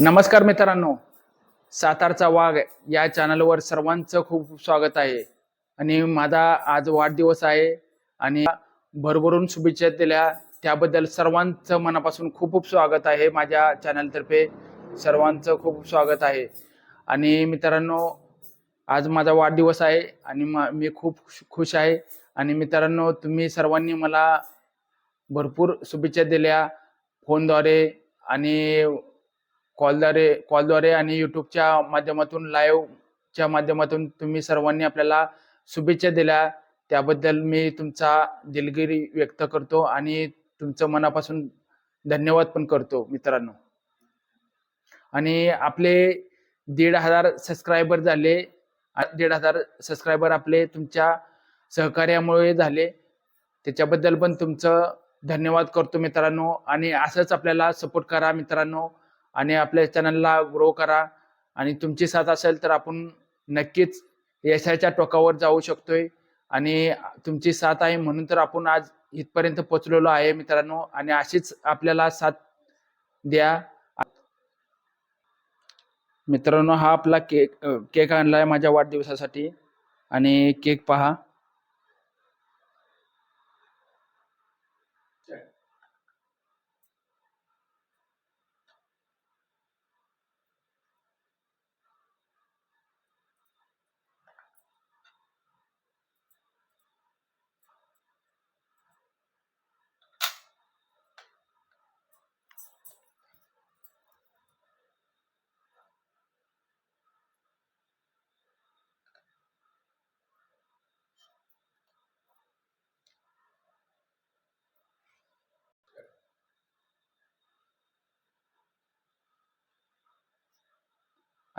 नमस्कार मित्रांनो. सातारचा वाघ या चॅनलवर सर्वांचं खूप स्वागत आहे. आणि माझा आज वाढदिवस आहे आणि भरभरून शुभेच्छा दिल्या. त्याबद्दल सर्वांचं मनापासून खूप खूप स्वागत आहे माझ्या चॅनलतर्फे सर्वांचं खूप स्वागत आहे. आणि मित्रांनो आज माझा वाढदिवस आहे आणि म- मी खूप खुश- खुश आहे. आणि मित्रांनो तुम्ही सर्वांनी मला भरपूर शुभेच्छा दिल्या फोनद्वारे. आणि कॉलद्वारे कॉलद्वारे आणि यूट्यूबच्या माध्यमातून लाईव्हच्या माध्यमातून तुम्ही सर्वांनी आपल्याला शुभेच्छा दिल्या. त्याबद्दल मी तुमचा दिलगिरी व्यक्त करतो आणि तुमचं मनापासून धन्यवाद पण करतो मित्रांनो. आणि आपले दीड हजार सबस्क्रायबर झाले. दीड हजार सबस्क्रायबर आपले तुमच्या सहकार्यामुळे झाले. त्याच्याबद्दल पण तुमचं धन्यवाद करतो मित्रांनो आणि असंच आपल्याला सपोर्ट करा मित्रांनो. आणि आपल्या चॅनलला ग्रो करा. आणि तुमची साथ असेल तर आपण नक्कीच यशाच्या टोकावर जाऊ शकतोय. आणि तुमची साथ आहे म्हणून तर आपण आज इथपर्यंत पोचलेलो आहे मित्रांनो. आणि अशीच आपल्याला साथ द्या. मित्रांनो हा आपला केक केक आणलाय माझ्या वाढदिवसासाठी. आणि केक पहा.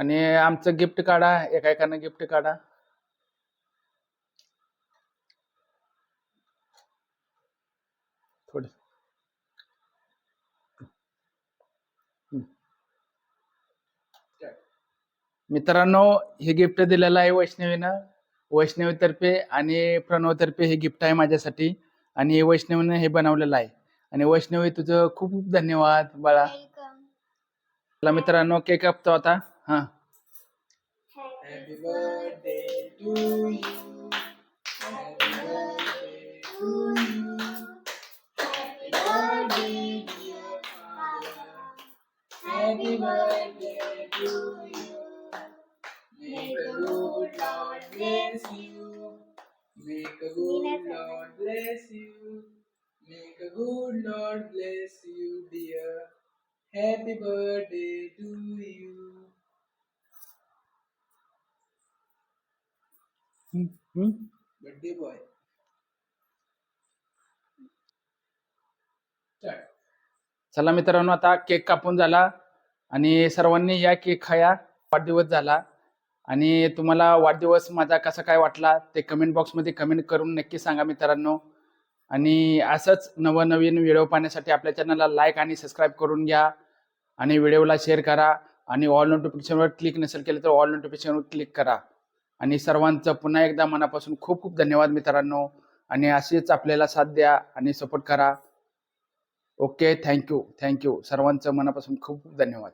आणि आमचं गिफ्ट काढा एका एकानं गिफ्ट काढा. थोडे. मित्रांनो हे गिफ्ट दिलेलं आहे वैष्णवीनं. वैष्णवीतर्फे आणि प्रणवतर्फे हे गिफ्ट आहे माझ्यासाठी. आणि वैष्णवीनं हे बनवलेलं आहे. आणि वैष्णवी तुझं खूप खूप धन्यवाद बाळा. मित्रांनो केक कापतो आता. Happy birthday to you. Happy birthday to you. Happy birthday, dear. Happy birthday to you. May the good Lord bless you. May the good Lord bless you. May the good Lord bless you, dear. Happy birthday to you. Birthday boy. चला. मित्रांनो आता cake कापून झाला आणि सर्वांनी या cake खाया. वाढदिवस झाला आणि तुम्हाला वाढदिवस माझा कसा काय वाटला ते कमेंट बॉक्समध्ये कमेंट करून नक्की सांगा मित्रांनो. आणि असंच नवनवीन व्हिडिओ पाहण्यासाठी आपल्या चॅनलला लाईक आणि सबस्क्राईब करून घ्या आणि व्हिडिओला शेअर करा आणि ऑल नोटिफिकेशनवर क्लिक नसेल केलं तर ऑल नोटिफिकेशनवर क्लिक करा. आणि सर्वांचं पुन्हा एकदा मनापासून खूप खूप धन्यवाद मित्रांनो. आणि अशीच आपल्याला साथ द्या आणि सपोर्ट करा. ओके थँक्यू थँक्यू सर्वांचं मनापासून खूप खूप धन्यवाद.